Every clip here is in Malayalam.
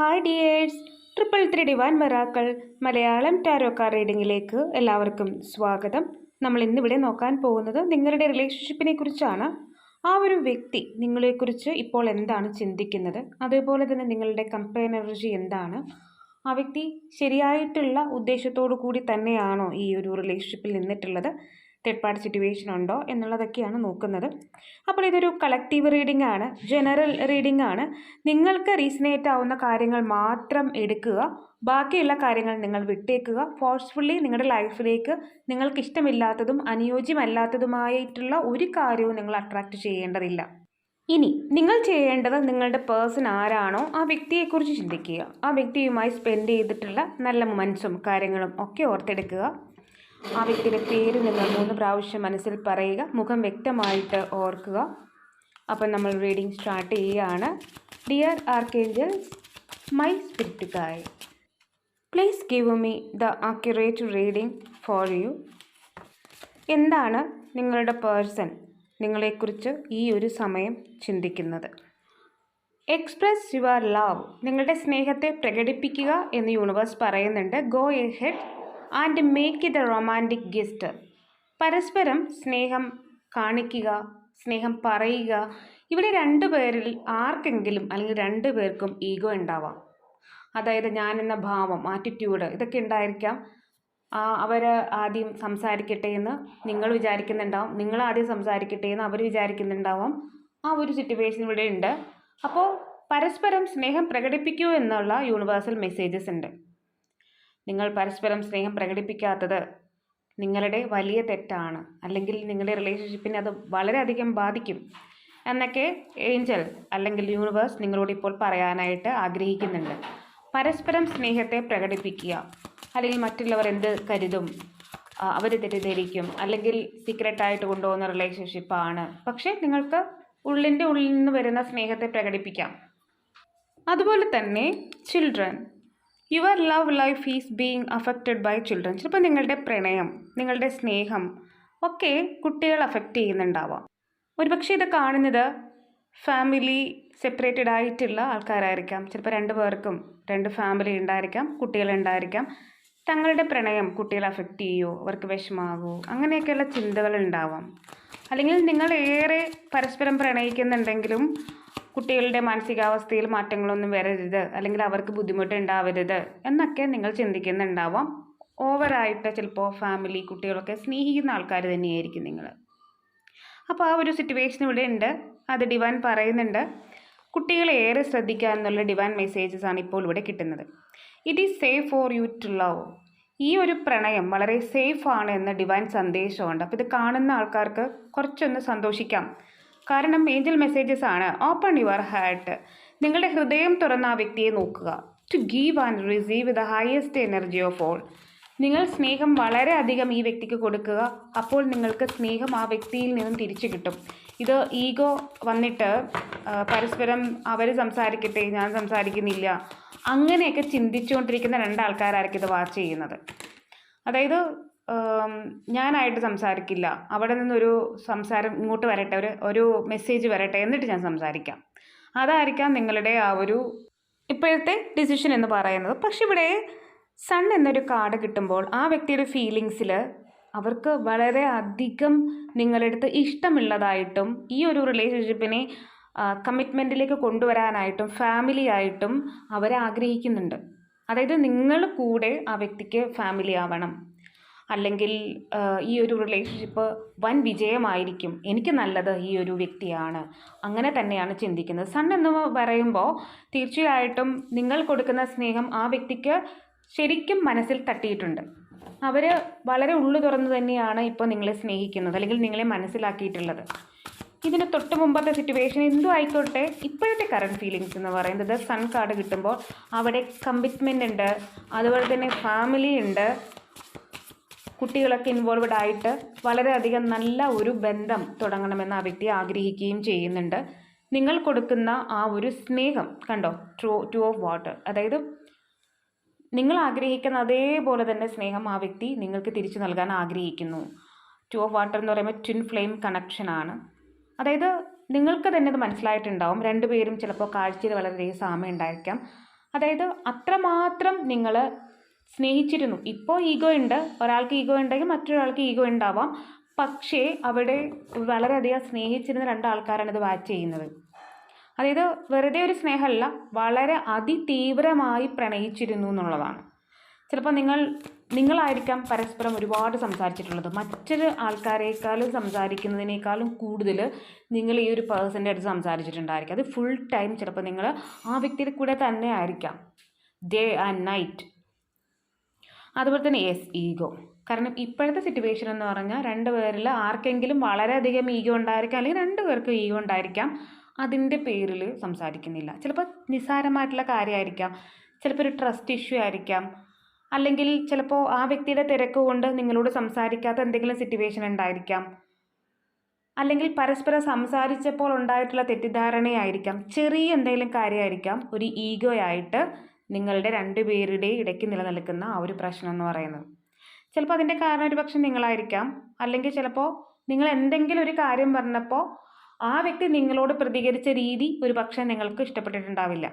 ഹായ് ഡിയേഴ്സ് ട്രിപ്പിൾ ത്രീ ഡിവാൻ വരാക്കൾ മലയാളം ടാരോ കാർ റീഡിങ്ങിലേക്ക് എല്ലാവർക്കും സ്വാഗതം. നമ്മൾ ഇന്നിവിടെ നോക്കാൻ പോകുന്നത് നിങ്ങളുടെ റിലേഷൻഷിപ്പിനെ കുറിച്ചാണ്. ആ ഒരു വ്യക്തി നിങ്ങളെക്കുറിച്ച് ഇപ്പോൾ എന്താണ് ചിന്തിക്കുന്നത്? അതേപോലെ തന്നെ നിങ്ങളുടെ കമ്പയർ എനർജി എന്താണ്? ആ വ്യക്തി ശരിയായിട്ടുള്ള ഉദ്ദേശത്തോടു കൂടി തന്നെയാണോ ഈ ഒരു റിലേഷൻഷിപ്പിൽ നിന്നിട്ടുള്ളത്? തേർഡ് സിറ്റുവേഷൻ ഉണ്ടോ എന്നുള്ളതൊക്കെയാണ് നോക്കുന്നത്. അപ്പോൾ ഇതൊരു കളക്റ്റീവ് റീഡിംഗ് ആണ് ജനറൽ റീഡിംഗ് ആണ്. നിങ്ങൾക്ക് റീസണേറ്റ് ആവുന്ന കാര്യങ്ങൾ മാത്രം എടുക്കുക. ബാക്കിയുള്ള കാര്യങ്ങൾ നിങ്ങൾ വിട്ടേക്കുക. ഫോഴ്സ്ഫുള്ളി നിങ്ങളുടെ ലൈഫിലേക്ക് നിങ്ങൾക്ക് ഇഷ്ടമില്ലാത്തതും അനുയോജ്യമല്ലാത്തതുമായിട്ടുള്ള ഒരു കാര്യവും നിങ്ങൾ അട്രാക്റ്റ് ചെയ്യേണ്ടതില്ല. ഇനി നിങ്ങൾ ചെയ്യേണ്ടത് നിങ്ങളുടെ പേഴ്സൺ ആരാണോ ആ വ്യക്തിയെക്കുറിച്ച് ചിന്തിക്കുക. ആ വ്യക്തിയുമായി സ്പെൻഡ് ചെയ്തിട്ടുള്ള നല്ല മൊമെൻസും കാര്യങ്ങളും ഒക്കെ ഓർത്തെടുക്കുക. ആ വ്യക്തിയുടെ പേര് നിങ്ങൾ മൂന്ന് പ്രാവശ്യം മനസ്സിൽ പറയുക മുഖം വ്യക്തമായിട്ട് ഓർക്കുക. അപ്പം നമ്മൾ റീഡിംഗ് സ്റ്റാർട്ട് ചെയ്യുകയാണ് dear archangels my spirit guide please give me the accurate reading for you എന്താണ് നിങ്ങളുടെ പേഴ്സൺ നിങ്ങളെക്കുറിച്ച് ഈ ഒരു സമയം ചിന്തിക്കുന്നത്? എക്സ്പ്രസ് യുവർ ലവ് നിങ്ങളുടെ സ്നേഹത്തെ പ്രകടിപ്പിക്കുക എന്ന് യൂണിവേഴ്സ് പറയുന്നുണ്ട്. Go ahead and make it a romantic gift പരസ്പരം സ്നേഹം കാണിക്കുക സ്നേഹം പറയുക ഇവിടെ രണ്ടു പേരിൽ ആർക്കെങ്കിലും അല്ലെങ്കിൽ രണ്ടു പേർക്കും ഈഗോ ഉണ്ടാവാം. അതായത് ഞാൻ എന്ന ഭാവം ആറ്റിറ്റ്യൂഡ് ഇതൊക്കെ ഉണ്ടായിരിക്കാം. അവർ ആദ്യം സംസാരിക്കട്ടെ എന്ന് നിങ്ങൾ വിചാരിക്കുന്നുണ്ടാവും. നിങ്ങൾ ആദ്യം സംസാരിക്കട്ടെ എന്ന് അവർ വിചാരിക്കുന്നുണ്ടാവാം. ആ ഒരു സിറ്റുവേഷൻ ഇവിടെ ഉണ്ട്. അപ്പോൾ പരസ്പരം സ്നേഹം പ്രകടിപ്പിക്കൂ എന്നുള്ള യൂണിവേഴ്സൽ മെസ്സേജസ് ഉണ്ട്. നിങ്ങൾ പരസ്പരം സ്നേഹം പ്രകടിപ്പിക്കാത്തത് നിങ്ങളുടെ വലിയ തെറ്റാണ്. അല്ലെങ്കിൽ നിങ്ങളുടെ റിലേഷൻഷിപ്പിനെ അത് വളരെയധികം ബാധിക്കും എന്നൊക്കെ ഏഞ്ചൽ അല്ലെങ്കിൽ യൂണിവേഴ്സ് നിങ്ങളോട് ഇപ്പോൾ പറയാനായിട്ട് ആഗ്രഹിക്കുന്നുണ്ട്. പരസ്പരം സ്നേഹത്തെ പ്രകടിപ്പിക്കുക. അല്ലെങ്കിൽ മറ്റുള്ളവർ എന്ത് കരുതും അവർ തെറ്റിദ്ധരിക്കും. അല്ലെങ്കിൽ സീക്രട്ടായിട്ട് കൊണ്ടുപോകുന്ന റിലേഷൻഷിപ്പാണ് പക്ഷേ നിങ്ങൾക്ക് ഉള്ളിന്റെ ഉള്ളിൽ നിന്ന് വരുന്ന സ്നേഹത്തെ പ്രകടിപ്പിക്കാം. അതുപോലെ തന്നെ children your love life is being affected by children ചിലപ്പോൾ നിങ്ങളുടെ പ്രണയം നിങ്ങളുടെ സ്നേഹം ഒക്കെ കുട്ടികൾ അഫക്റ്റ് ചെയ്യുന്നുണ്ടാവാം. ഒരുപക്ഷെ ഇത് കാണുന്നത് ഫാമിലി സെപ്പറേറ്റഡ് ആയിട്ടുള്ള ആൾക്കാരായിരിക്കാം. ചിലപ്പോൾ രണ്ട് പേർക്കും രണ്ട് ഫാമിലി ഉണ്ടായിരിക്കാം കുട്ടികളുണ്ടായിരിക്കാം തങ്ങളുടെ പ്രണയം കുട്ടികളെ അഫക്റ്റ് ചെയ്യുമോ അവർക്ക് വിഷമാകുമോ അങ്ങനെയൊക്കെയുള്ള ചിന്തകൾ ഉണ്ടാവാം. അല്ലെങ്കിൽ നിങ്ങൾ ഏറെ പരസ്പരം പ്രണയിക്കുന്നുണ്ടെങ്കിലും കുട്ടികളുടെ മാനസികാവസ്ഥയിൽ മാറ്റങ്ങളൊന്നും വരരുത് അല്ലെങ്കിൽ അവർക്ക് ബുദ്ധിമുട്ടുണ്ടാവരുത് എന്നൊക്കെ നിങ്ങൾ ചിന്തിക്കുന്നുണ്ടാവാം. ഓവറായിട്ട് ചിലപ്പോൾ ഫാമിലി കുട്ടികളൊക്കെ സ്നേഹിക്കുന്ന ആൾക്കാർ തന്നെയായിരിക്കും നിങ്ങൾ. അപ്പോൾ ആ ഒരു സിറ്റുവേഷൻ ഇവിടെ ഉണ്ട്. അത് ഡിവാൻ പറയുന്നുണ്ട്. കുട്ടികളെ ഏറെ ശ്രദ്ധിക്കുക എന്നുള്ള ഡിവാൻ മെസ്സേജസ് ആണ് ഇപ്പോൾ ഇവിടെ കിട്ടുന്നത്. It is safe for you to love ഈ ഒരു പ്രണയം വളരെ സേഫ് ആണ് എന്ന ഡിവൈൻ സന്ദേശമുണ്ട്. അപ്പോൾ ഇത് കാണുന്ന ആൾക്കാർക്ക് കുറച്ചൊന്ന് സന്തോഷിക്കാം. കാരണം ഏഞ്ചൽ മെസ്സേജസ് ആണ്. ഓപ്പൺ യുവർ ഹാർട്ട് നിങ്ങളുടെ ഹൃദയം തുറന്ന ആ വ്യക്തിയെ നോക്കുക. To give and receive the highest energy of all നിങ്ങൾ സ്നേഹം വളരെ അധികം ഈ വ്യക്തിക്ക് കൊടുക്കുക. അപ്പോൾ നിങ്ങൾക്ക് സ്നേഹം ആ വ്യക്തിയിൽ നിന്നും തിരിച്ചു കിട്ടും. ഇത് ഈഗോ വന്നിട്ട് പരസ്പരം അവർ സംസാരിക്കട്ടെ ഞാൻ സംസാരിക്കുന്നില്ല. അങ്ങനെയൊക്കെ ചിന്തിച്ചുകൊണ്ടിരിക്കുന്ന രണ്ടാൾക്കാരായിരിക്കും ഇത് വാച്ച് ചെയ്യുന്നത്. അതായത് ഞാനായിട്ട് സംസാരിക്കില്ല. അവിടെ നിന്നൊരു സംസാരം ഇങ്ങോട്ട് വരട്ടെ ഒരു ഒരു മെസ്സേജ് വരട്ടെ എന്നിട്ട് ഞാൻ സംസാരിക്കാം. അതായിരിക്കാം നിങ്ങളുടെ ആ ഒരു ഇപ്പോഴത്തെ ഡിസിഷൻ എന്ന് പറയുന്നത്. പക്ഷെ ഇവിടെ സൺ എന്നൊരു കാർഡ് കിട്ടുമ്പോൾ ആ വ്യക്തിയുടെ ഫീലിങ്സിൽ അവർക്ക് വളരെ അധികം നിങ്ങളടുത്ത് ഇഷ്ടമുള്ളതായിട്ടും ഈ ഒരു റിലേഷൻഷിപ്പിനെ കമ്മിറ്റ്മെന്റിലേക്ക് കൊണ്ടുവരാനായിട്ടും ഫാമിലി ആയിട്ടും അവരെ ആഗ്രഹിക്കുന്നുണ്ട്. അതായത് നിങ്ങൾ കൂടെ ആ വ്യക്തിക്ക് ഫാമിലി ആവണം. അല്ലെങ്കിൽ ഈ ഒരു റിലേഷൻഷിപ്പ് വൻ വിജയമായിരിക്കും. എനിക്ക് നല്ലത് ഈ ഒരു വ്യക്തിയാണ്. അങ്ങനെ തന്നെയാണ് ചിന്തിക്കുന്നത്. സൺ എന്ന് പറയുമ്പോൾ തീർച്ചയായിട്ടും നിങ്ങൾ കൊടുക്കുന്ന സ്നേഹം ആ വ്യക്തിക്ക് ശരിക്കും മനസ്സിൽ തട്ടിയിട്ടുണ്ട്. അവർ വളരെ ഉള്ളു തുറന്ന് തന്നെയാണ് ഇപ്പോൾ നിങ്ങളെ സ്നേഹിക്കുന്നത് അല്ലെങ്കിൽ നിങ്ങളെ മനസ്സിലാക്കിയിട്ടുള്ളത്. ഇതിന് തൊട്ട് മുമ്പത്തെ സിറ്റുവേഷൻ എന്തും ആയിക്കോട്ടെ ഇപ്പോഴത്തെ കറണ്ട് ഫീലിങ്സ് എന്ന് പറയുന്നത് സൺ കാർഡ് കിട്ടുമ്പോൾ അവിടെ കമ്മിറ്റ്മെന്റ് ഉണ്ട് അതുപോലെ തന്നെ ഫാമിലി ഉണ്ട് കുട്ടികളൊക്കെ ഇൻവോൾവഡ് ആയിട്ട് വളരെയധികം നല്ല ഒരു ബന്ധം തുടങ്ങണമെന്ന് ആ വ്യക്തി ആഗ്രഹിക്കുകയും ചെയ്യുന്നുണ്ട്. നിങ്ങൾ കൊടുക്കുന്ന ആ ഒരു സ്നേഹം കണ്ടോ? ട്രോ ടു ഓഫ് വാട്ടർ അതായത് നിങ്ങൾ ആഗ്രഹിക്കുന്ന അതേപോലെ തന്നെ സ്നേഹം ആ വ്യക്തി നിങ്ങൾക്ക് തിരിച്ചു നൽകാൻ ആഗ്രഹിക്കുന്നു. ടു ഓഫ് വാട്ടർ എന്ന് പറയുമ്പോൾ ട്വിൻ ഫ്ലെയിം കണക്ഷനാണ് അതായത് നിങ്ങൾക്ക് തന്നെ അത് മനസ്സിലായിട്ടുണ്ടാവും. രണ്ടുപേരും ചിലപ്പോൾ കാഴ്ചയിൽ വളരെയധികം സാമ്യം ഉണ്ടായിരിക്കാം. അതായത് അത്രമാത്രം നിങ്ങൾ സ്നേഹിച്ചിരുന്നു. ഇപ്പോൾ ഈഗോ ഉണ്ട്. ഒരാൾക്ക് ഈഗോ ഉണ്ടെങ്കിൽ മറ്റൊരാൾക്ക് ഈഗോ ഉണ്ടാവാം. പക്ഷേ അവിടെ വളരെയധികം സ്നേഹിച്ചിരുന്ന രണ്ടാൾക്കാരാണ് ഇത് വാച്ച് ചെയ്യുന്നത്. അതായത് വെറുതെ ഒരു സ്നേഹമല്ല വളരെ അതിതീവ്രമായി പ്രണയിച്ചിരുന്നു എന്നുള്ളതാണ്. ചിലപ്പോൾ നിങ്ങൾ നിങ്ങളായിരിക്കാം പരസ്പരം ഒരുപാട് സംസാരിച്ചിട്ടുള്ളത്. മറ്റൊരു ആൾക്കാരെക്കാളും സംസാരിക്കുന്നതിനേക്കാളും കൂടുതൽ നിങ്ങൾ ഈ ഒരു പേഴ്സന്റെ അടുത്ത് സംസാരിച്ചിട്ടുണ്ടായിരിക്കും. അത് ഫുൾ ടൈം ചിലപ്പോൾ നിങ്ങൾ ആ വ്യക്തിയുടെ കൂടെ തന്നെ ആയിരിക്കാം. ഡേ ആൻഡ് നൈറ്റ് അതുപോലെ തന്നെ യെസ് ഈഗോ. കാരണം ഇപ്പോഴത്തെ സിറ്റുവേഷൻ എന്ന് പറഞ്ഞാൽ രണ്ട് പേരിൽ ആർക്കെങ്കിലും വളരെയധികം ഈഗോ ഉണ്ടായിരിക്കാം അല്ലെങ്കിൽ രണ്ട് പേർക്കും ഈഗോ ഉണ്ടായിരിക്കാം അതിന്റെ പേരിൽ സംസാരിക്കുന്നില്ല. ചിലപ്പോൾ നിസ്സാരമായിട്ടുള്ള കാര്യമായിരിക്കാം ചിലപ്പോൾ ഒരു ട്രസ്റ്റ് ഇഷ്യൂ ആയിരിക്കാം അല്ലെങ്കിൽ ചിലപ്പോൾ ആ വ്യക്തിയുടെ തിരക്ക് കൊണ്ട് നിങ്ങളോട് സംസാരിക്കാത്ത എന്തെങ്കിലും സിറ്റുവേഷൻ ഉണ്ടായിരിക്കാം. അല്ലെങ്കിൽ പരസ്പരം സംസാരിച്ചപ്പോൾ ഉണ്ടായിട്ടുള്ള തെറ്റിദ്ധാരണയായിരിക്കാം ചെറിയ എന്തെങ്കിലും കാര്യമായിരിക്കാം ഒരു ഈഗോ ആയിട്ട് നിങ്ങളുടെ രണ്ട് പേരുടെ ഇടയ്ക്ക് നിലനിൽക്കുന്ന ആ ഒരു പ്രശ്നം എന്ന് പറയുന്നത്. ചിലപ്പോൾ അതിന്റെ കാരണം ഒരു പക്ഷെ നിങ്ങളായിരിക്കാം. അല്ലെങ്കിൽ ചിലപ്പോൾ നിങ്ങൾ എന്തെങ്കിലും ഒരു കാര്യം പറഞ്ഞപ്പോൾ ആ വ്യക്തി നിങ്ങളോട് പ്രതികരിച്ച രീതി ഒരു പക്ഷേ നിങ്ങൾക്ക് ഇഷ്ടപ്പെട്ടിട്ടുണ്ടാവില്ല.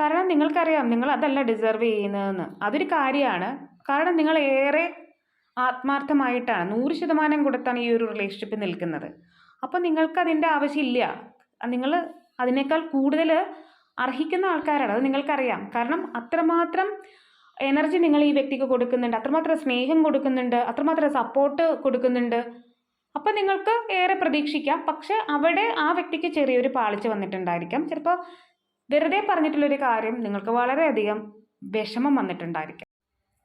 കാരണം നിങ്ങൾക്കറിയാം നിങ്ങൾ അതല്ല ഡിസർവ് ചെയ്യുന്നതെന്ന്. അതൊരു കാര്യമാണ്. കാരണം നിങ്ങൾ ഏറെ ആത്മാർത്ഥമായിട്ടാണ് നൂറ് ശതമാനം കൊടുത്താണ് ഈ ഒരു റിലേഷൻഷിപ്പ് നിൽക്കുന്നത്. അപ്പോൾ നിങ്ങൾക്ക് അതിന്റെ ആവശ്യമില്ല. നിങ്ങൾ അതിനേക്കാൾ കൂടുതൽ അർഹിക്കുന്ന ആൾക്കാരാണ്. അത് നിങ്ങൾക്കറിയാം. കാരണം അത്രമാത്രം എനർജി നിങ്ങൾ ഈ വ്യക്തിക്ക് കൊടുക്കുന്നുണ്ട്. അത്രമാത്രം സ്നേഹം കൊടുക്കുന്നുണ്ട്. അത്രമാത്രം സപ്പോർട്ട് കൊടുക്കുന്നുണ്ട്. അപ്പം നിങ്ങൾക്ക് ഏറെ പ്രതീക്ഷിക്കാം. പക്ഷെ അവിടെ ആ വ്യക്തിക്ക് ചെറിയൊരു പാളിച്ച വന്നിട്ടുണ്ടായിരിക്കാം. ചിലപ്പോൾ വെറുതെ പറഞ്ഞിട്ടുള്ളൊരു കാര്യം നിങ്ങൾക്ക് വളരെയധികം വിഷമം വന്നിട്ടുണ്ടായിരിക്കാം.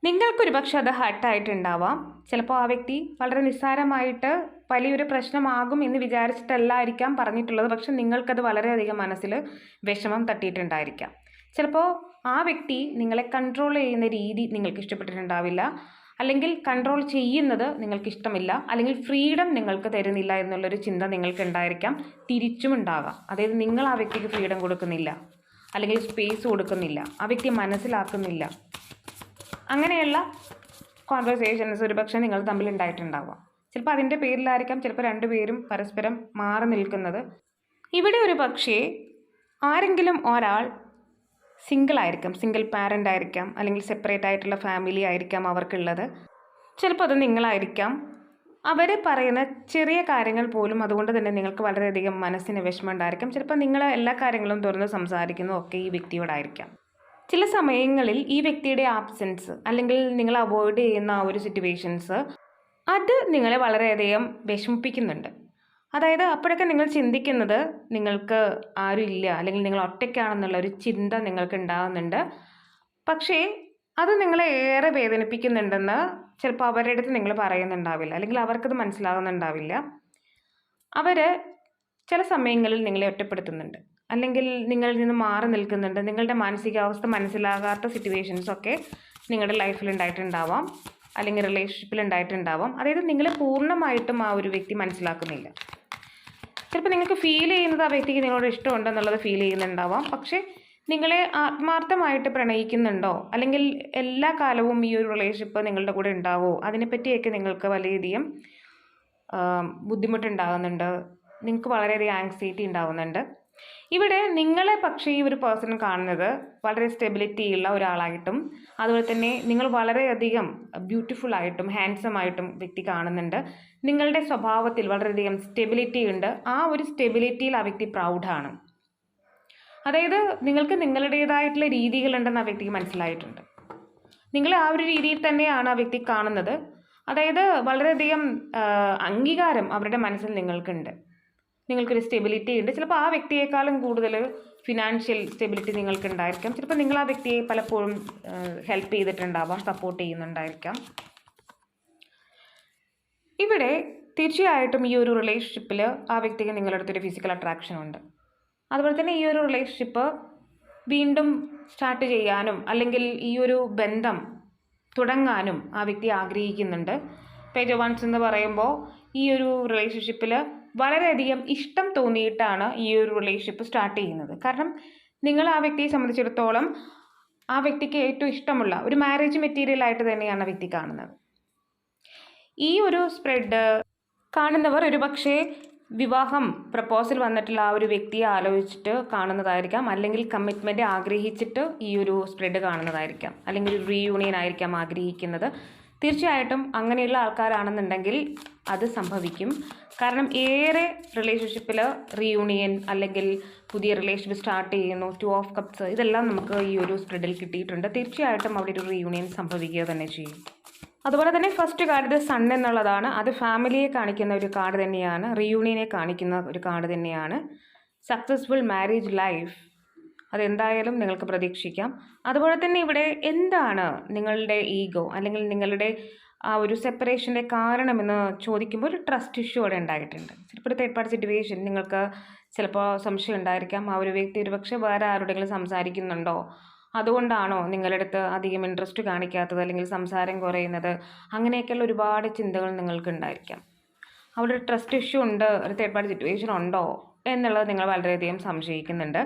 നിങ്ങൾക്കൊരു പക്ഷെ അത് ഹർട്ടായിട്ടുണ്ടാവാം. ചിലപ്പോൾ ആ വ്യക്തി വളരെ നിസ്സാരമായിട്ട് വലിയൊരു പ്രശ്നമാകും എന്ന് വിചാരിച്ചിട്ടല്ലായിരിക്കാം പറഞ്ഞിട്ടുള്ളത്. പക്ഷെ നിങ്ങൾക്കത് വളരെയധികം മനസ്സിൽ വിഷമം തട്ടിയിട്ടുണ്ടായിരിക്കാം. ചിലപ്പോൾ ആ വ്യക്തി നിങ്ങളെ കൺട്രോൾ ചെയ്യുന്ന രീതി നിങ്ങൾക്ക് ഇഷ്ടപ്പെട്ടിട്ടുണ്ടാവില്ല. അല്ലെങ്കിൽ കൺട്രോൾ ചെയ്യുന്നത് നിങ്ങൾക്ക് ഇഷ്ടമില്ല. അല്ലെങ്കിൽ ഫ്രീഡം നിങ്ങൾക്ക് തരുന്നില്ല എന്നുള്ളൊരു ചിന്ത നിങ്ങൾക്ക് ഉണ്ടായിരിക്കാം തിരിച്ചും ഉണ്ടാകാം. അതായത് നിങ്ങൾ ആ വ്യക്തിക്ക് ഫ്രീഡം കൊടുക്കുന്നില്ല. അല്ലെങ്കിൽ സ്പേസ് കൊടുക്കുന്നില്ല. ആ വ്യക്തി മനസ്സിലാക്കുന്നില്ല. അങ്ങനെയുള്ള കോൺവെർസേഷൻസ് ഒരുപക്ഷെ നിങ്ങൾ തമ്മിൽ ഉണ്ടായിട്ടുണ്ടാവാം. ചിലപ്പോൾ അതിന്റെ പേരിലായിരിക്കാം ചിലപ്പോൾ രണ്ടുപേരും പരസ്പരം മാറി നിൽക്കുന്നത്. ഇവിടെ ഒരു പക്ഷേ ആരെങ്കിലും ഒരാൾ സിംഗിൾ ആയിരിക്കാം സിംഗിൾ പാരന്റ് ആയിരിക്കാം അല്ലെങ്കിൽ സെപ്പറേറ്റ് ആയിട്ടുള്ള ഫാമിലി ആയിരിക്കാം അവർക്കുള്ളത്. ചിലപ്പോൾ അത് നിങ്ങളായിരിക്കാം. അവർ പറയുന്ന ചെറിയ കാര്യങ്ങൾ പോലും അതുകൊണ്ട് തന്നെ നിങ്ങൾക്ക് വളരെയധികം മനസ്സിന് വിഷമം ഉണ്ടായിരിക്കും. ചിലപ്പോൾ നിങ്ങൾ എല്ലാ കാര്യങ്ങളും തുറന്ന് സംസാരിക്കുന്നതൊക്കെ ഈ വ്യക്തിയോടായിരിക്കാം. ചില സമയങ്ങളിൽ ഈ വ്യക്തിയുടെ ആബ്സെൻസ് അല്ലെങ്കിൽ നിങ്ങൾ അവോയ്ഡ് ചെയ്യുന്ന ആ ഒരു സിറ്റുവേഷൻസ് അത് നിങ്ങളെ വളരെയധികം വിഷമിപ്പിക്കുന്നുണ്ട്. അതായത് അപ്പോഴൊക്കെ നിങ്ങൾ ചിന്തിക്കുന്നത് നിങ്ങൾക്ക് ആരും ഇല്ല അല്ലെങ്കിൽ നിങ്ങൾ ഒറ്റയ്ക്കാണെന്നുള്ള ഒരു ചിന്ത നിങ്ങൾക്ക് ഉണ്ടാകുന്നുണ്ട് പക്ഷേ അത് നിങ്ങളെ ഏറെ വേദനിപ്പിക്കുന്നുണ്ടെന്ന് ചിലപ്പോൾ അവരുടെ അടുത്ത് നിങ്ങൾ പറയുന്നുണ്ടാവില്ല അല്ലെങ്കിൽ അവർക്കത് മനസ്സിലാകുന്നുണ്ടാവില്ല അവർ ചില സമയങ്ങളിൽ നിങ്ങളെ ഒറ്റപ്പെടുത്തുന്നുണ്ട്. അല്ലെങ്കിൽ നിങ്ങളിൽ നിന്ന് മാറി നിൽക്കുന്നുണ്ട്. നിങ്ങളുടെ മാനസികാവസ്ഥ മനസ്സിലാകാത്ത സിറ്റുവേഷൻസൊക്കെ നിങ്ങളുടെ ലൈഫിൽ ഉണ്ടായിട്ടുണ്ടാവാം. അല്ലെങ്കിൽ റിലേഷൻഷിപ്പിൽ ഉണ്ടായിട്ടുണ്ടാവാം. അതായത് നിങ്ങളെ പൂർണമായിട്ടും ആ ഒരു വ്യക്തി മനസ്സിലാക്കുന്നില്ല. ചിലപ്പോൾ നിങ്ങൾക്ക് ഫീൽ ചെയ്യുന്നത് ആ വ്യക്തിക്ക് നിങ്ങളോട് ഇഷ്ടമുണ്ടെന്നുള്ളത് ഫീൽ ചെയ്യുന്നുണ്ടാവാം. പക്ഷേ നിങ്ങളെ ആത്മാർത്ഥമായിട്ട് പ്രണയിക്കുന്നുണ്ടോ? അല്ലെങ്കിൽ എല്ലാ കാലവും ഈ ഒരു റിലേഷൻഷിപ്പ് നിങ്ങളുടെ കൂടെ ഉണ്ടാവുമോ അതിനെപ്പറ്റിയൊക്കെ നിങ്ങൾക്ക് വളരെയധികം ബുദ്ധിമുട്ടുണ്ടാകുന്നുണ്ട്. നിങ്ങൾക്ക് വളരെയധികം ആങ്സൈറ്റി ഉണ്ടാകുന്നുണ്ട് ഇവിടെ നിങ്ങളെ പക്ഷേ ഈ ഒരു പേഴ്സൺ കാണുന്നത് വളരെ സ്റ്റെബിലിറ്റി ഉള്ള ഒരാളായിട്ടും അതുപോലെ തന്നെ നിങ്ങൾ വളരെയധികം ബ്യൂട്ടിഫുൾ ആയിട്ടും ഹാൻഡ്സം ആയിട്ടും വ്യക്തി കാണുന്നുണ്ട്. നിങ്ങളുടെ സ്വഭാവത്തിൽ വളരെയധികം സ്റ്റെബിലിറ്റി ഉണ്ട്. ആ ഒരു സ്റ്റെബിലിറ്റിയിൽ ആ വ്യക്തി പ്രൗഡാണ് അതായത് നിങ്ങൾക്ക് നിങ്ങളുടേതായിട്ടുള്ള രീതികളുണ്ടെന്ന് ആ വ്യക്തിക്ക് മനസ്സിലായിട്ടുണ്ട്. നിങ്ങൾ ആ ഒരു രീതിയിൽ തന്നെയാണ് ആ വ്യക്തി കാണുന്നത്. അതായത് വളരെയധികം അംഗീകാരം അവരുടെ മനസ്സിൽ നിങ്ങൾക്കുണ്ട്. നിങ്ങൾക്കൊരു സ്റ്റെബിലിറ്റി ഉണ്ട്. ചിലപ്പോൾ ആ വ്യക്തിയെക്കാളും കൂടുതൽ ഫിനാൻഷ്യൽ സ്റ്റെബിലിറ്റി നിങ്ങൾക്ക് ഉണ്ടായിരിക്കാം ചിലപ്പോൾ നിങ്ങൾ ആ വ്യക്തിയെ പലപ്പോഴും ഹെൽപ്പ് ചെയ്തിട്ടുണ്ടാവാം സപ്പോർട്ട് ചെയ്യുന്നുണ്ടായിരിക്കാം. ഇവിടെ തീർച്ചയായിട്ടും ഈ ഒരു റിലേഷൻഷിപ്പിൽ ആ വ്യക്തിക്ക് നിങ്ങളുടെ അടുത്തൊരു ഫിസിക്കൽ അട്രാക്ഷൻ ഉണ്ട്. അതുപോലെ തന്നെ ഈ ഒരു റിലേഷൻഷിപ്പ് വീണ്ടും സ്റ്റാർട്ട് ചെയ്യാനും അല്ലെങ്കിൽ ഈ ഒരു ബന്ധം തുടങ്ങാനും ആ വ്യക്തി ആഗ്രഹിക്കുന്നുണ്ട്. പേജ് വൺസ് എന്ന് പറയുമ്പോൾ ഈ ഒരു റിലേഷൻഷിപ്പിൽ വളരെയധികം ഇഷ്ടം തോന്നിയിട്ടാണ് ഈ ഒരു റിലേഷൻഷിപ്പ് സ്റ്റാർട്ട് ചെയ്യുന്നത്. കാരണം നിങ്ങൾ ആ വ്യക്തിയെ സംബന്ധിച്ചിടത്തോളം ആ വ്യക്തിക്ക് ഏറ്റവും ഇഷ്ടമുള്ള ഒരു മാരേജ് മെറ്റീരിയൽ ആയിട്ട് തന്നെയാണ് വ്യക്തി കാണുന്നത്. ഈ ഒരു സ്പ്രെഡ് കാണുന്നവർ ഒരുപക്ഷെ വിവാഹം പ്രപ്പോസൽ വന്നിട്ടുള്ള ആ ഒരു വ്യക്തിയെ ആലോചിച്ചിട്ട് കാണുന്നതായിരിക്കാം. അല്ലെങ്കിൽ കമ്മിറ്റ്മെന്റ് ആഗ്രഹിച്ചിട്ട് ഈ ഒരു സ്പ്രെഡ് കാണുന്നതായിരിക്കാം. അല്ലെങ്കിൽ റീയൂണിയൻ ആയിരിക്കാം ആഗ്രഹിക്കുന്നത്. തീർച്ചയായിട്ടും അങ്ങനെയുള്ള ആൾക്കാരാണെന്നുണ്ടെങ്കിൽ അത് സംഭവിക്കും. കാരണം ഏറെ റിലേഷൻഷിപ്പിൽ റീയൂണിയൻ അല്ലെങ്കിൽ പുതിയ റിലേഷൻഷിപ്പ് സ്റ്റാർട്ട് ചെയ്യുന്നു ടു ഓഫ് കപ്സ് ഇതെല്ലാം നമുക്ക് ഈ ഒരു സ്പ്രെഡിൽ കിട്ടിയിട്ടുണ്ട്. തീർച്ചയായിട്ടും അവിടെ ഒരു റീയൂണിയൻ സംഭവിക്കുക തന്നെ ചെയ്യും. അതുപോലെ തന്നെ ഫസ്റ്റ് കാർഡ് സൺ എന്നുള്ളതാണ്. അത് ഫാമിലിയെ കാണിക്കുന്ന ഒരു കാർഡ് തന്നെയാണ്. റീയൂണിയനെ കാണിക്കുന്ന ഒരു കാർഡ് തന്നെയാണ്. സക്സസ്ഫുൾ മാരേജ് ലൈഫ് അതെന്തായാലും നിങ്ങൾക്ക് പ്രതീക്ഷിക്കാം. അതുപോലെ തന്നെ ഇവിടെ എന്താണ് നിങ്ങളുടെ ഈഗോ അല്ലെങ്കിൽ നിങ്ങളുടെ ആ ഒരു സെപ്പറേഷന്റെ കാരണമെന്ന് ചോദിക്കുമ്പോൾ ഒരു ട്രസ്റ്റ് ഇഷ്യൂ അവിടെ ഉണ്ടായിട്ടുണ്ട്. ചിലപ്പോൾ ഒരു തേർഡ് പാർട്ടി സിറ്റുവേഷൻ നിങ്ങൾക്ക് ചിലപ്പോൾ സംശയം ഉണ്ടായിരിക്കാം. ആ ഒരു വ്യക്തി ഒരുപക്ഷെ വേറെ ആരോടെങ്കിലും സംസാരിക്കുന്നുണ്ടോ? അതുകൊണ്ടാണോ നിങ്ങളുടെ അടുത്ത് അധികം ഇൻട്രസ്റ്റ് കാണിക്കാത്തത് അല്ലെങ്കിൽ സംസാരം കുറയുന്നത്? അങ്ങനെയൊക്കെയുള്ള ഒരുപാട് ചിന്തകൾ നിങ്ങൾക്ക് ഉണ്ടായിരിക്കാം. അവിടെ ഒരു ട്രസ്റ്റ് ഇഷ്യൂ ഉണ്ട് ഒരു തേർഡ് പാർട്ടി സിറ്റുവേഷൻ ഉണ്ടോ എന്നുള്ളത് നിങ്ങൾ വളരെയധികം സംശയിക്കുന്നുണ്ട്.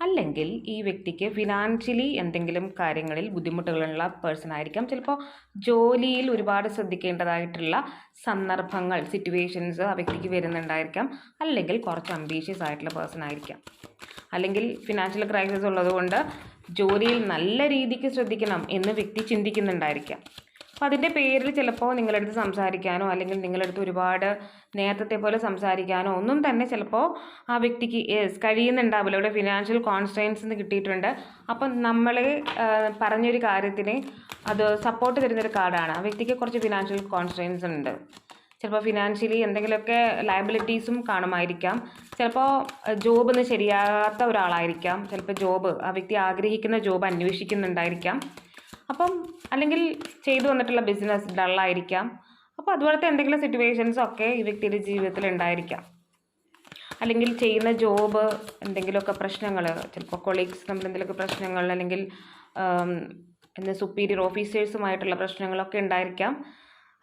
അല്ലെങ്കിൽ ഈ വ്യക്തിക്ക് ഫിനാൻഷ്യലി എന്തെങ്കിലും കാര്യങ്ങളിൽ ബുദ്ധിമുട്ടുകളുള്ള പേഴ്സൺ ആയിരിക്കാം. ചിലപ്പോൾ ജോലിയിൽ ഒരുപാട് ശ്രദ്ധിക്കേണ്ടതായിട്ടുള്ള സന്ദർഭങ്ങൾ സിറ്റുവേഷൻസ് ആ വ്യക്തിക്ക് വരുന്നുണ്ടായിരിക്കാം. അല്ലെങ്കിൽ കുറച്ച് അംബീഷ്യസ് ആയിട്ടുള്ള പേഴ്സൺ ആയിരിക്കാം. അല്ലെങ്കിൽ ഫിനാൻഷ്യൽ ക്രൈസിസ് ഉള്ളതുകൊണ്ട് ജോലിയിൽ നല്ല രീതിക്ക് ശ്രദ്ധിക്കണം എന്ന് വ്യക്തി ചിന്തിക്കുന്നുണ്ടായിരിക്കാം. അപ്പം അതിന്റെ പേരിൽ ചിലപ്പോൾ നിങ്ങളുടെ അടുത്ത് സംസാരിക്കാനോ അല്ലെങ്കിൽ നിങ്ങളുടെ അടുത്ത് ഒരുപാട് നേരത്തെ പോലെ സംസാരിക്കാനോ ഒന്നും തന്നെ ചിലപ്പോൾ ആ വ്യക്തിക്ക് യെസ് കഴിയുന്നുണ്ടാവില്ല. ഇവിടെ ഫിനാൻഷ്യൽ കോൺസ്റ്റൻസ് എന്ന് കിട്ടിയിട്ടുണ്ട്. അപ്പം നമ്മൾ പറഞ്ഞൊരു കാര്യത്തിന് അത് സപ്പോർട്ട് തരുന്നൊരു കാർഡാണ്. ആ വ്യക്തിക്ക് കുറച്ച് ഫിനാൻഷ്യൽ കോൺസ്റ്റൻസ് ഉണ്ട്. ചിലപ്പോൾ ഫിനാൻഷ്യലി എന്തെങ്കിലുമൊക്കെ ലയബിലിറ്റീസും കാണുമായിരിക്കാം. ചിലപ്പോൾ ജോബ് ഒന്നും ശരിയാകാത്ത ഒരാളായിരിക്കാം. ചിലപ്പോൾ ജോബ് ആ വ്യക്തി ആഗ്രഹിക്കുന്ന ജോബ് അന്വേഷിക്കുന്നുണ്ടായിരിക്കാം. അപ്പം അല്ലെങ്കിൽ ചെയ്തു വന്നിട്ടുള്ള ബിസിനസ് ഡള്ളായിരിക്കാം അപ്പോൾ അതുപോലത്തെ എന്തെങ്കിലും സിറ്റുവേഷൻസ് ഒക്കെ ഈ വ്യക്തിയുടെ ജീവിതത്തിൽ ഉണ്ടായിരിക്കാം. അല്ലെങ്കിൽ ചെയ്യുന്ന ജോബ് എന്തെങ്കിലുമൊക്കെ പ്രശ്നങ്ങൾ ചിലപ്പോൾ കൊളീഗ്സ് തമ്മിൽ എന്തെങ്കിലുമൊക്കെ പ്രശ്നങ്ങൾ അല്ലെങ്കിൽ എന്താ സുപ്പീരിയർ ഓഫീസേഴ്സുമായിട്ടുള്ള പ്രശ്നങ്ങളൊക്കെ ഉണ്ടായിരിക്കാം.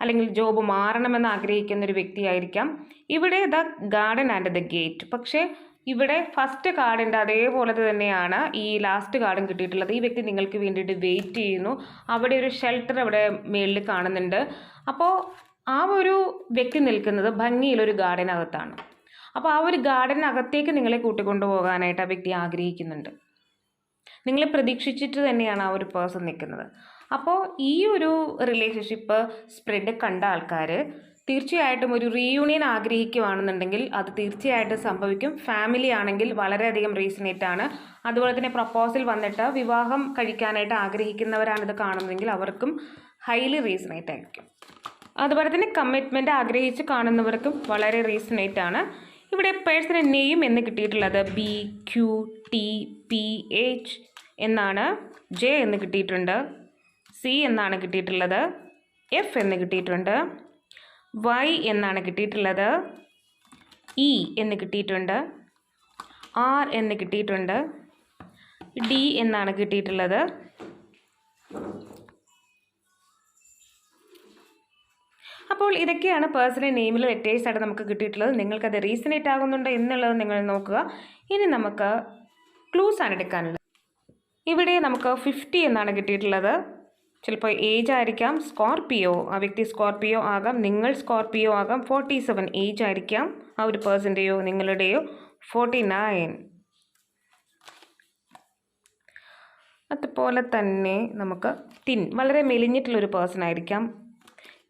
അല്ലെങ്കിൽ ജോബ് മാറണമെന്ന് ആഗ്രഹിക്കുന്ന ഒരു വ്യക്തിയായിരിക്കാം. ഇവിടെ the garden and the gate പക്ഷേ ഇവിടെ ഫസ്റ്റ് കാർഡിന്റെ അതേപോലെ തന്നെയാണ് ഈ ലാസ്റ്റ് കാർഡും കിട്ടിയിട്ടുള്ളത്. ഈ വ്യക്തി നിങ്ങൾക്ക് വേണ്ടിയിട്ട് വെയിറ്റ് ചെയ്യുന്നു. അവിടെ ഒരു ഷെൽട്ടർ അവിടെ മേളിൽ കാണുന്നുണ്ട്. അപ്പോൾ ആ ഒരു വ്യക്തി നിൽക്കുന്നത് ഭംഗിയിലൊരു ഗാർഡനകത്താണ് അപ്പോൾ ആ ഒരു ഗാർഡനകത്തേക്ക് നിങ്ങളെ കൂട്ടിക്കൊണ്ടു പോകാനായിട്ട് ആ വ്യക്തി ആഗ്രഹിക്കുന്നുണ്ട്. നിങ്ങളെ പ്രതീക്ഷിച്ചിട്ട് തന്നെയാണ് ആ ഒരു പേഴ്സൺ നിൽക്കുന്നത്. അപ്പോൾ ഈ ഒരു റിലേഷൻഷിപ്പ് സ്പ്രെഡ് കണ്ട ആൾക്കാർ തീർച്ചയായിട്ടും ഒരു റീയൂണിയൻ ആഗ്രഹിക്കുകയാണെന്നുണ്ടെങ്കിൽ അത് തീർച്ചയായിട്ടും സംഭവിക്കും. ഫാമിലി ആണെങ്കിൽ വളരെയധികം റീസണേറ്റ് ആണ്. അതുപോലെ തന്നെ പ്രപ്പോസൽ വന്നിട്ട് വിവാഹം കഴിക്കാനായിട്ട് ആഗ്രഹിക്കുന്നവരാണ് ഇത് കാണുന്നതെങ്കിൽ അവർക്കും ഹൈലി റീസണേറ്റ് ആയിരിക്കും. അതുപോലെ തന്നെ കമ്മിറ്റ്മെന്റ് ആഗ്രഹിച്ച് കാണുന്നവർക്കും വളരെ റീസണേറ്റ് ആണ്. ഇവിടെ പേഴ്സണൽ നെയിം എന്ന് കിട്ടിയിട്ടുള്ളത് B Q T P H എന്നാണ്. ജെ എന്ന് കിട്ടിയിട്ടുണ്ട്. സി എന്നാണ് കിട്ടിയിട്ടുള്ളത്. എഫ് എന്ന് കിട്ടിയിട്ടുണ്ട്. വൈ എന്നാണ് കിട്ടിയിട്ടുള്ളത്. ഇ എന്ന് കിട്ടിയിട്ടുണ്ട്. ആർ എന്ന് കിട്ടിയിട്ടുണ്ട്. ഡി എന്നാണ് കിട്ടിയിട്ടുള്ളത്. അപ്പോൾ ഇതൊക്കെയാണ് പേഴ്സണൽ നെയിമിൽ ലെറ്റേഴ്സ് ആയിട്ട് നമുക്ക് കിട്ടിയിട്ടുള്ളത്. നിങ്ങൾക്കത് റീസണേറ്റ് ആകുന്നുണ്ടോ എന്നുള്ളത് നിങ്ങൾ നോക്കുക. ഇനി നമുക്ക് ക്ലൂസാണ് എടുക്കാനുള്ളത്. ഇവിടെ നമുക്ക് ഫിഫ്റ്റി എന്നാണ് കിട്ടിയിട്ടുള്ളത്. ചിലപ്പോൾ ഏജ് ആയിരിക്കാം. സ്കോർപിയോ ആ വ്യക്തി സ്കോർപിയോ ആകാം. നിങ്ങൾ സ്കോർപിയോ ആകാം. ഫോർട്ടി സെവൻ ഏജ് ആയിരിക്കാം. ആ ഒരു പേഴ്സന്റെയോ നിങ്ങളുടെയോ ഫോർട്ടി നയൻ അതുപോലെ തന്നെ നമുക്ക് തിൻ വളരെ മെലിഞ്ഞിട്ടുള്ളൊരു പേഴ്സൺ ആയിരിക്കാം.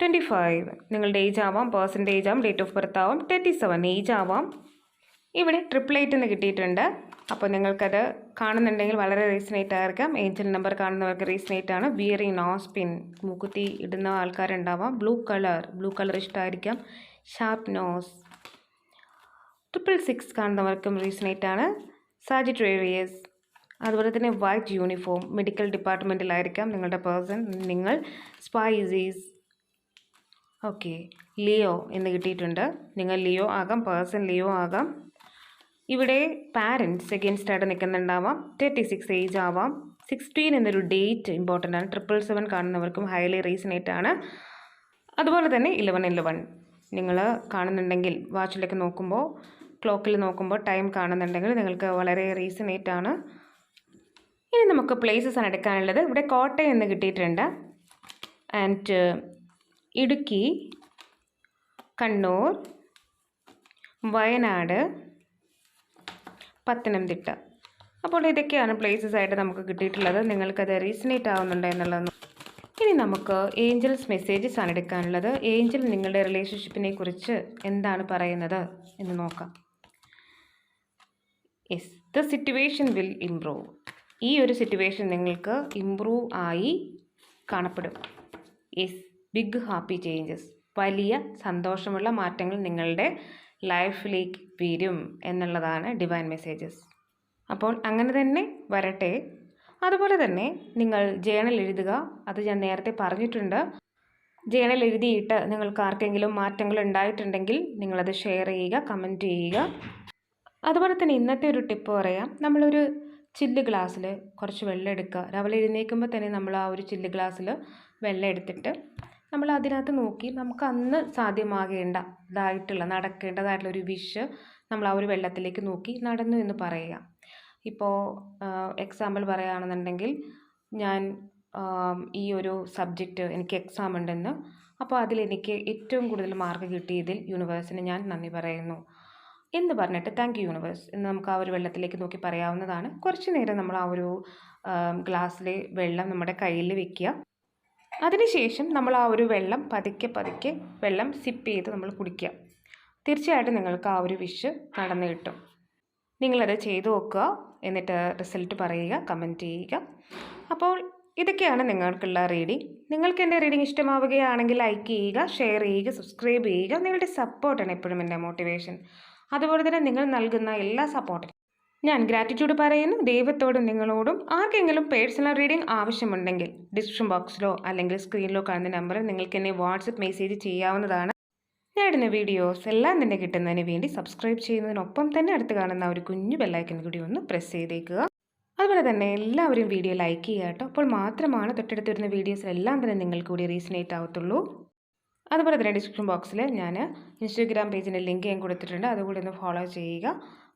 ട്വന്റി ഫൈവ് നിങ്ങളുടെ ഏജ് ആവാം. പേഴ്സന്റെ ഏജ് ആവാം. ഡേറ്റ് ഓഫ് ബർത്ത് ആവാം. തേർട്ടി സെവൻ ഏജ് ആവാം. ഇവിടെ ട്രിപ്പിൾ എയ്റ്റ് എന്ന് കിട്ടിയിട്ടുണ്ട്. അപ്പോൾ നിങ്ങൾക്കത് കാണുന്നുണ്ടെങ്കിൽ വളരെ റീസണേറ്റ് ആയിരിക്കാം. ഏഞ്ചൽ നമ്പർ കാണുന്നവർക്ക് റീസണേറ്റ് ആണ്. വിയറിങ് നോസ് പിൻ മൂക്കുത്തി ഇടുന്ന ആൾക്കാരുണ്ടാവാം. ബ്ലൂ കളർ ബ്ലൂ കളർ ഇഷ്ടമായിരിക്കാം ഷാർപ്പ് നോസ് ട്രിപ്പിൾ സിക്സ് കാണുന്നവർക്കും റീസണേറ്റ് ആണ്. സാജിറ്റേറിയസ് അതുപോലെ തന്നെ വൈറ്റ് യൂണിഫോം മെഡിക്കൽ ഡിപ്പാർട്ട്മെന്റിലായിരിക്കാം നിങ്ങളുടെ പേഴ്സൺ നിങ്ങൾ സ്പൈസീസ് ഓക്കെ ലിയോ എന്ന് കിട്ടിയിട്ടുണ്ട്. നിങ്ങൾ ലിയോ ആകാം. പേഴ്സൺ ലിയോ ആകാം. ഇവിടെ പാരൻസ് എഗൻസ്റ്റ് ആയിട്ട് നിൽക്കുന്നുണ്ടാവാം. തേർട്ടി സിക്സ് ഏജ് ആവാം. സിക്സ്റ്റീൻ എന്നൊരു ഡേറ്റ് ഇമ്പോർട്ടന്റ് ആണ്. ട്രിപ്പിൾ സെവൻ കാണുന്നവർക്കും ഹൈലി റീസണേറ്റ് ആണ്. അതുപോലെ തന്നെ ഇലവൻ ഇലവൻ നിങ്ങൾ കാണുന്നുണ്ടെങ്കിൽ വാച്ചിലേക്ക് നോക്കുമ്പോൾ ക്ലോക്കിൽ നോക്കുമ്പോൾ ടൈം കാണുന്നുണ്ടെങ്കിൽ നിങ്ങൾക്ക് വളരെ റീസണേറ്റ് ആണ്. ഇനി നമുക്ക് പ്ലേസസ് ആണ് എടുക്കാനുള്ളത്. ഇവിടെ കോട്ടയം എന്ന് കിട്ടിയിട്ടുണ്ട്. ആൻഡ് ഇടുക്കി കണ്ണൂർ വയനാട് പത്തനംതിട്ട. അപ്പോൾ ഇതൊക്കെയാണ് പ്ലേസസ് ആയിട്ട് നമുക്ക് കിട്ടിയിട്ടുള്ളത്. നിങ്ങൾക്കത് റീസണേറ്റ് ആവുന്നുണ്ടോ എന്നുള്ളത് ഇനി നമുക്ക് ഏഞ്ചൽസ് മെസ്സേജസ് ആണ് എടുക്കാനുള്ളത്. ഏഞ്ചൽ നിങ്ങളുടെ റിലേഷൻഷിപ്പിനെ കുറിച്ച് എന്താണ് പറയുന്നത് എന്ന് നോക്കാം. Yes the situation will improve ഈ ഒരു സിറ്റുവേഷൻ നിങ്ങൾക്ക് ഇംപ്രൂവ് ആയി കാണപ്പെടും. യെസ് ബിഗ് ഹാപ്പി ചേഞ്ചസ് വലിയ സന്തോഷമുള്ള മാറ്റങ്ങൾ നിങ്ങളുടെ ലൈഫിലേക്ക് വരും എന്നുള്ളതാണ് ഡിവൈൻ മെസ്സേജസ്. അപ്പോൾ അങ്ങനെ തന്നെ വരട്ടെ. അതുപോലെ തന്നെ നിങ്ങൾ ജേണൽ എഴുതുക. അത് ഞാൻ നേരത്തെ പറഞ്ഞിട്ടുണ്ട്. ജേണൽ എഴുതിയിട്ട് നിങ്ങൾക്ക് ആർക്കെങ്കിലും മാറ്റങ്ങൾ ഉണ്ടായിട്ടുണ്ടെങ്കിൽ നിങ്ങളത് ഷെയർ ചെയ്യുക കമന്റ് ചെയ്യുക. അതുപോലെ തന്നെ ഇന്നത്തെ ഒരു ടിപ്പ് പറയാം. നമ്മളൊരു ചില്ല് ഗ്ലാസ്സിൽ കുറച്ച് വെള്ളം എടുക്കുക. രാവിലെ എഴുന്നേൽക്കുമ്പോൾ തന്നെ നമ്മൾ ആ ഒരു ചില്ല് ഗ്ലാസ്സിൽ വെള്ളം എടുത്തിട്ട് നമ്മൾ അതിനകത്ത് നോക്കി നമുക്ക് അന്ന് സാധ്യമാകേണ്ട ഇതായിട്ടുള്ള നടക്കേണ്ടതായിട്ടുള്ള ഒരു വിഷ് നമ്മൾ ആ ഒരു വെള്ളത്തിലേക്ക് നോക്കി നടന്നു എന്ന് പറയുക. ഇപ്പോൾ എക്സാമ്പിൾ പറയുകയാണെന്നുണ്ടെങ്കിൽ ഞാൻ ഈ ഒരു സബ്ജക്റ്റ് എനിക്ക് എക്സാം ഉണ്ടെന്ന്. അപ്പോൾ അതിലെനിക്ക് ഏറ്റവും കൂടുതൽ മാർക്ക് കിട്ടിയതിൽ യൂണിവേഴ്സിന് ഞാൻ നന്ദി പറയുന്നു. എന്ന് പറഞ്ഞിട്ട് താങ്ക് യു യൂണിവേഴ്സ് എന്ന് നമുക്ക് ആ ഒരു വെള്ളത്തിലേക്ക് നോക്കി പറയാവുന്നതാണ്. കുറച്ച് നേരം നമ്മൾ ആ ഒരു ഗ്ലാസ്സിലെ വെള്ളം നമ്മുടെ കയ്യിൽ വെക്കുക. അതിനുശേഷം നമ്മൾ ആ ഒരു വെള്ളം പതുക്കെ പതുക്കെ വെള്ളം സിപ്പ് ചെയ്ത് നമ്മൾ കുടിക്കുക. തീർച്ചയായിട്ടും നിങ്ങൾക്ക് ആ ഒരു വിഷ് നടന്നു കിട്ടും. നിങ്ങളത് ചെയ്തു നോക്കുക. എന്നിട്ട് റിസൾട്ട് പറയുക കമന്റ് ചെയ്യുക. അപ്പോൾ ഇതൊക്കെയാണ് നിങ്ങൾക്കുള്ള റീഡിംഗ് നിങ്ങൾക്ക് എന്റെ റീഡിംഗ് ഇഷ്ടമാവുകയാണെങ്കിൽ ലൈക്ക് ചെയ്യുക ഷെയർ ചെയ്യുക സബ്സ്ക്രൈബ് ചെയ്യുക. നിങ്ങളുടെ സപ്പോർട്ടാണ് എപ്പോഴും എന്റെ മോട്ടിവേഷൻ അതുപോലെ തന്നെ നിങ്ങൾ നൽകുന്ന എല്ലാ സപ്പോർട്ടിനും ഞാൻ ഗ്രാറ്റിറ്റ്യൂഡ് പറയുന്നു. ദൈവത്തോടും നിങ്ങളോടും ആർക്കെങ്കിലും പേഴ്സണൽ റീഡിംഗ് ആവശ്യമുണ്ടെങ്കിൽ ഡിസ്ക്രിപ്ഷൻ ബോക്സിലോ അല്ലെങ്കിൽ സ്ക്രീനിലോ കാണുന്ന നമ്പറിൽ നിങ്ങൾക്ക് എന്നെ വാട്സപ്പ് മെസ്സേജ് ചെയ്യാവുന്നതാണ്. ഞാൻ വീഡിയോസ് എല്ലാം തന്നെ കിട്ടുന്നതിന് വേണ്ടി സബ്സ്ക്രൈബ് ചെയ്യുന്നതിനൊപ്പം തന്നെ അടുത്ത് കാണുന്ന ഒരു കുഞ്ഞു ബെല്ലൈക്കൻ കൂടി ഒന്ന് പ്രസ് ചെയ്തേക്കുക. അതുപോലെ തന്നെ എല്ലാവരും വീഡിയോ ലൈക്ക് ചെയ്യുക കേട്ടോ. അപ്പോൾ മാത്രമാണ് തൊട്ടടുത്ത് വരുന്ന വീഡിയോസ് എല്ലാം തന്നെ നിങ്ങൾക്ക് കൂടി റീസണേറ്റ് ആവത്തുള്ളൂ. അതുപോലെ തന്നെ ഡിസ്ക്രിപ്ഷൻ ബോക്സിൽ ഞാൻ ഇൻസ്റ്റാഗ്രാം പേജിന്റെ ലിങ്ക് ഞാൻ കൊടുത്തിട്ടുണ്ട്. അതുകൂടി ഒന്ന് ഫോളോ ചെയ്യുക.